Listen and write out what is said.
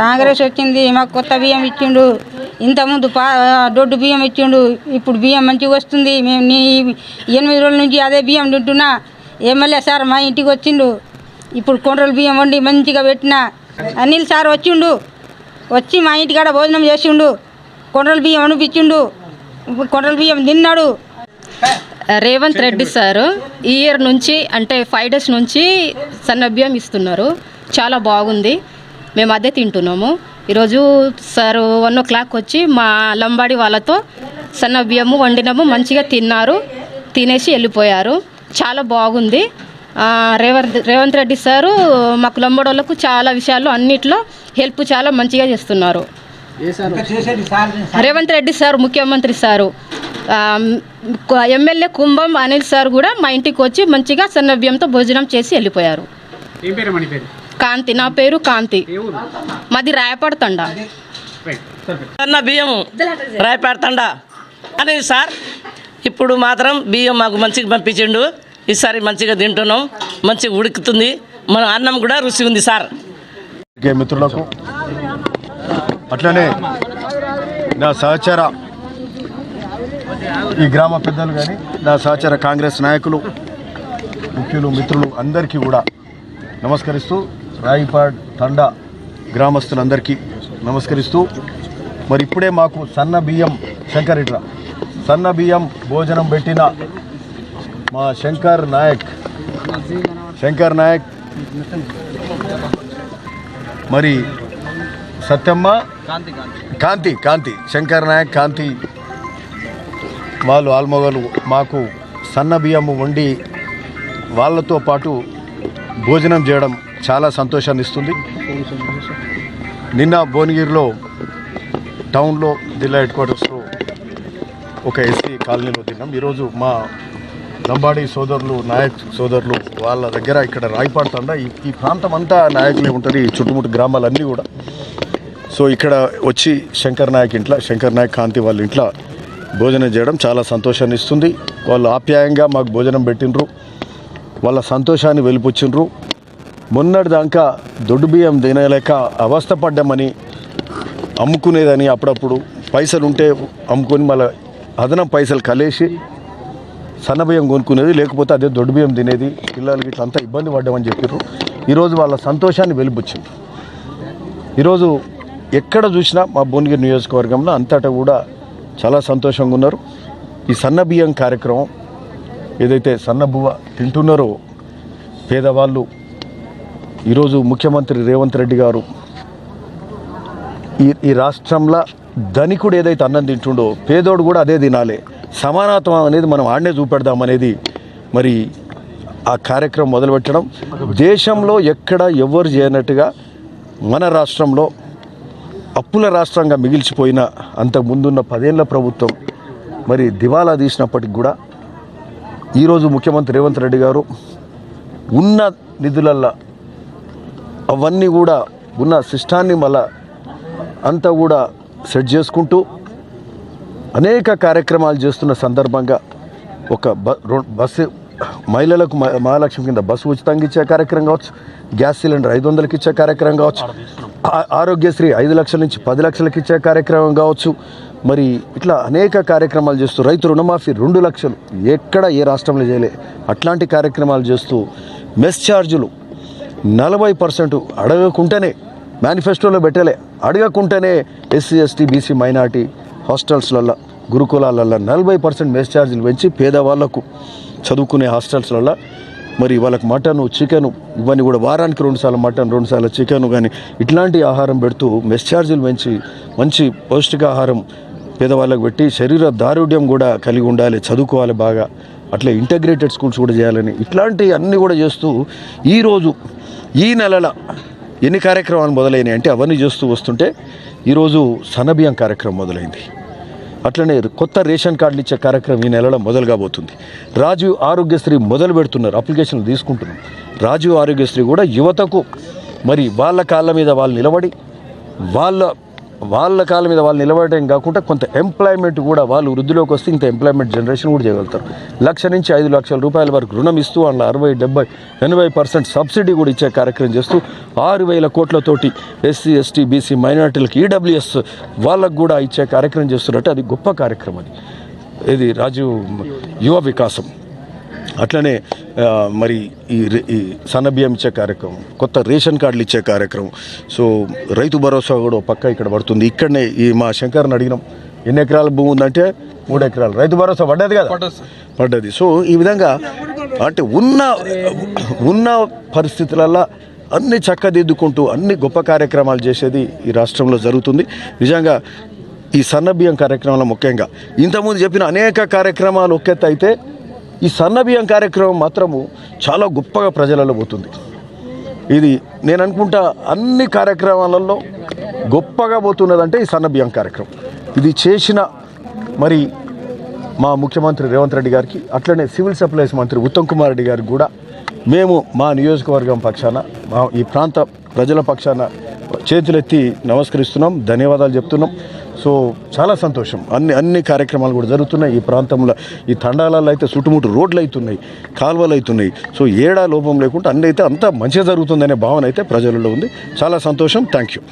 కాంగ్రెస్ వచ్చింది మాకు కొత్త బియ్యం ఇచ్చిండు. ఇంతకుముందు పా దొడ్డు బియ్యం ఇచ్చిండు. ఇప్పుడు బియ్యం మంచిగా వస్తుంది. మేము నీ ఎనిమిది రోజుల నుంచి అదే బియ్యం తింటున్నా. ఎమ్మెల్యే సార్ మా ఇంటికి వచ్చిండు. ఇప్పుడు కొండ్రలు బియ్యం వండి మంచిగా పెట్టిన. అనిల్ సార్ వచ్చిండు. వచ్చి మా ఇంటికాడ భోజనం చేసిండు. కొండ్రలు బియ్యం అనిపించిండు కొండ్రల బియ్యం తిన్నాడు. రేవంత్ రెడ్డి సారు ఈ ఇయర్ నుంచి అంటే ఫైవ్ డేస్ నుంచి సన్న బియ్యం ఇస్తున్నారు. చాలా బాగుంది. మేము అదే తింటున్నాము. ఈరోజు సార్ వన్ ఓ క్లాక్ వచ్చి మా లంబాడి వాళ్ళతో సన్న బియ్యము వండినము మంచిగా తిన్నారు తినేసి వెళ్ళిపోయారు. చాలా బాగుంది. ఆ, రేవంత్ రేవంత్ రెడ్డి సారు మాకు లంబాడోళ్ళకు చాలా విషయాల్లో అన్నిట్లో హెల్ప్ చాలా మంచిగా చేస్తున్నారు. రేవంత్ రెడ్డి సార్ ముఖ్యమంత్రి sir. MLA Kumbham Anil sir కూడా మా ఇంటికి వచ్చి మంచిగా సన్న బియ్యంతో భోజనం చేసి వెళ్ళిపోయారు. కాంతి నా పేరు కాంతి. మాది రాయపడతండ. అన్న బియ్యము రాయపెడతండా. అని సార్ ఇప్పుడు మాత్రం బియ్యం మాకు మంచిగా పంపించిండు. ఈసారి మంచిగా తింటున్నాం మంచిగా ఉడుకుతుంది. మన అన్నం కూడా రుచి ఉంది సార్. మిత్రులకు. అట్లనే నా సహచర ఈ గ్రామ పెద్దలు కానీ నా సహచర కాంగ్రెస్ నాయకులు ముఖ్యులు మిత్రులు అందరికీ కూడా నమస్కరిస్తూ రాయిపాడ్ తండా గ్రామస్తులందరికీ నమస్కరిస్తూ మరి ఇప్పుడే మాకు సన్న బియ్యం శంకరిట్రా. సన్న బియ్యం భోజనం పెట్టిన మా శంకర్ నాయక్. శంకర్ నాయక్. మరి సత్యమ్మ? కాంతి కాంతి. శంకర్ నాయక్ కాంతి. వాళ్ళు ఆల్మొగలు మాకు సన్న బియ్యము వండి వాళ్ళతో పాటు భోజనం చేయడం చాలా సంతోషాన్ని ఇస్తుంది. నిన్న భువనగిరిలో టౌన్లో జిల్లా హెడ్ క్వార్టర్స్లో ఒక ఎస్సీ కాలనీలో తిన్నాం. ఈరోజు మా లంబాడి సోదరులు నాయక్ సోదరులు వాళ్ళ దగ్గర ఇక్కడ రాయిపాడుతుండ ఈ ప్రాంతం అంతా నాయకులే ఉంటుంది ఈ చుట్టుముట్టు గ్రామాలన్నీ కూడా. సో ఇక్కడ వచ్చి శంకర్ నాయక్ ఇంట్లో శంకర్ నాయక్ కాంతి వాళ్ళ ఇంట్లో భోజనం చేయడం చాలా సంతోషాన్ని ఇస్తుంది. వాళ్ళు ఆప్యాయంగా మాకు భోజనం పెట్టిండ్రు. వాళ్ళ సంతోషాన్ని వెలిపుచ్చిండ్రు. మొన్నటి దాకా దొడ్డు బియ్యం తినలేక అవస్థపడ్డామని అమ్ముకునేదని అప్పుడప్పుడు పైసలు ఉంటే అమ్ముకొని మళ్ళీ అదనం పైసలు కలిసి సన్నబియ్యం కొనుక్కునేది లేకపోతే అదే దొడ్డు బియ్యం తినేది పిల్లలకి ఇట్లా అంతా ఇబ్బంది పడ్డామని చెప్పారు ఈరోజు వాళ్ళ సంతోషాన్ని వెలిపుచ్చింది ఈరోజు ఎక్కడ చూసినా మా భువనగిరి నియోజకవర్గంలో అంతటా కూడా చాలా సంతోషంగా ఉన్నారు. ఈ సన్న బియ్యం కార్యక్రమం ఏదైతే సన్నబువ్వ తింటున్నారో పేదవాళ్ళు ఈరోజు ముఖ్యమంత్రి రేవంత్ రెడ్డి గారు ఈ ఈ రాష్ట్రంలో ధనికుడు ఏదైతే అన్నం తింటుండో పేదోడు కూడా అదే తినాలి. సమానత్వం అనేది మనం ఆడనే చూపెడదామనేది మరి ఆ కార్యక్రమం మొదలుపెట్టడం. దేశంలో ఎక్కడ ఎవరు చేయనట్టుగా మన రాష్ట్రంలో అప్పుల రాష్ట్రంగా మిగిల్చిపోయిన అంతకు ముందున్న పదేళ్ళ ప్రభుత్వం మరి దివాలా తీసినప్పటికి కూడా ఈరోజు ముఖ్యమంత్రి రేవంత్ రెడ్డి గారు ఉన్న నిధులల్లో అవన్నీ కూడా ఉన్న సిస్టాన్ని మళ్ళా అంతా కూడా సెట్ చేసుకుంటూ అనేక కార్యక్రమాలు చేస్తున్న సందర్భంగా ఒక బస్సు మహిళలకు మహాలక్ష్మి కింద బస్సు ఉచితంగా ఇచ్చే కార్యక్రమం కావచ్చు గ్యాస్ సిలిండర్ ఐదు వందలకి ఇచ్చే కార్యక్రమం కావచ్చు ఆ- ఆరోగ్యశ్రీ ఐదు లక్షల నుంచి పది లక్షలకి ఇచ్చే కార్యక్రమం కావచ్చు. మరి ఇట్లా అనేక కార్యక్రమాలు చేస్తూ రైతు రుణమాఫీ రెండు లక్షలు ఎక్కడ ఏ రాష్ట్రంలో చేయలే. అట్లాంటి కార్యక్రమాలు చేస్తూ మెస్ ఛార్జులు నలభై పర్సెంట్ అడగకుంటేనే మేనిఫెస్టోలో పెట్టలే. అడగకుంటేనే ఎస్సీ ఎస్టీ బీసీ మైనార్టీ హాస్టల్స్లల్లో గురుకులాలల్లో నలభై పర్సెంట్ మెస్ ఛార్జీలు పెంచి పేదవాళ్ళకు చదువుకునే హాస్టల్స్లల్లో మరి వాళ్ళకి మటను చికెను ఇవన్నీ కూడా వారానికి రెండుసార్లు మటన్ రెండుసార్లు చికెను కానీ ఇట్లాంటి ఆహారం పెడుతూ మెస్ ఛార్జీలు పెంచి మంచి పౌష్టికాహారం పేదవాళ్ళకు పెట్టి శరీర దారుఢ్యం కూడా కలిగి ఉండాలి చదువుకోవాలి బాగా. అట్లా ఇంటగ్రేటెడ్ స్కూల్స్ కూడా చేయాలని ఇట్లాంటి అన్నీ కూడా చేస్తూ ఈరోజు ఈ నెలల ఎన్ని కార్యక్రమాలు మొదలైనాయి అంటే అవన్నీ చూస్తూ వస్తుంటే ఈరోజు సనబియం కార్యక్రమం మొదలైంది. అట్లనే కొత్త రేషన్ కార్డులు ఇచ్చే కార్యక్రమం ఈ నెలలో మొదలు కాబోతుంది. రాజీవ్ ఆరోగ్యశ్రీ మొదలు పెడుతున్నారు. అప్లికేషన్లు తీసుకుంటున్నారు రాజీవ్ ఆరోగ్యశ్రీ కూడా యువతకు మరి వాళ్ళ కాళ్ళ మీద వాళ్ళు నిలబడి వాళ్ళ వాళ్ళ కాళ్ళ మీద వాళ్ళు నిలబడటం కాకుండా కొంత ఎంప్లాయ్మెంట్ కూడా వాళ్ళు వృద్ధిలోకి వస్తే ఇంత ఎంప్లాయ్మెంట్ జనరేషన్ కూడా చేయగలుగుతారు. లక్ష నుంచి ఐదు లక్షల రూపాయల వరకు రుణం ఇస్తూ వాళ్ళ అరవై డెబ్బై ఎనభై పర్సెంట్ సబ్సిడీ కూడా ఇచ్చే కార్యక్రమం చేస్తూ ఆరు వేల కోట్లతోటి ఎస్సీ ఎస్టీ బీసీ మైనార్టీలకు ఈడబ్ల్యూఎస్ వాళ్ళకు కూడా ఇచ్చే కార్యక్రమం చేస్తున్నట్టు అది గొప్ప కార్యక్రమం అది. ఇది రాజీవ్ యువ వికాసం. అట్లనే మరి ఈ ఈ సన్నబియ్యం ఇచ్చే కార్యక్రమం కొత్త రేషన్ కార్డులు ఇచ్చే కార్యక్రమం. సో రైతు భరోసా కూడా పక్క ఇక్కడ పడుతుంది. ఇక్కడనే ఈ మా శంకర్ని అడిగినాం ఎన్ని ఎకరాల భూమి ఉందంటే మూడు ఎకరాలు. రైతు భరోసా పడ్డది కదా? పడ్డది సో ఈ విధంగా అంటే ఉన్న ఉన్న పరిస్థితులలో అన్ని చక్కదిద్దుకుంటూ అన్ని గొప్ప కార్యక్రమాలు చేసేది ఈ రాష్ట్రంలో జరుగుతుంది. నిజంగా ఈ సన్నబియ్యం కార్యక్రమంలో ముఖ్యంగా ఇంతకుముందు చెప్పిన అనేక కార్యక్రమాలు ఒకెత్త అయితే ఈ సన్నబియ్యం కార్యక్రమం మాత్రము చాలా గొప్పగా ప్రజలలో పోతుంది. ఇది నేను అనుకుంటా అన్ని కార్యక్రమాలలో గొప్పగా పోతున్నదంటే ఈ సన్నబియ్యం కార్యక్రమం. ఇది చేసిన మరి మా ముఖ్యమంత్రి రేవంత్ రెడ్డి గారికి అట్లనే సివిల్ సప్లైస్ మంత్రి ఉత్తమ్ కుమార్ రెడ్డి గారికి కూడా మేము మా నియోజకవర్గం పక్షాన మా ఈ ప్రాంత ప్రజల పక్షాన చేతులెత్తి నమస్కరిస్తున్నాం ధన్యవాదాలు చెప్తున్నాం. సో చాలా సంతోషం. అన్ని అన్ని కార్యక్రమాలు కూడా జరుగుతున్నాయి. ఈ ప్రాంతంలో ఈ తండాలలో అయితే చుట్టుముట్టు రోడ్లు అవుతున్నాయి కాలువలు అవుతున్నాయి. సో ఏడా లోపం లేకుండా అన్ని అయితే అంతా మంచిగా జరుగుతుందనే భావన అయితే ప్రజలలో ఉంది. చాలా సంతోషం. Thank you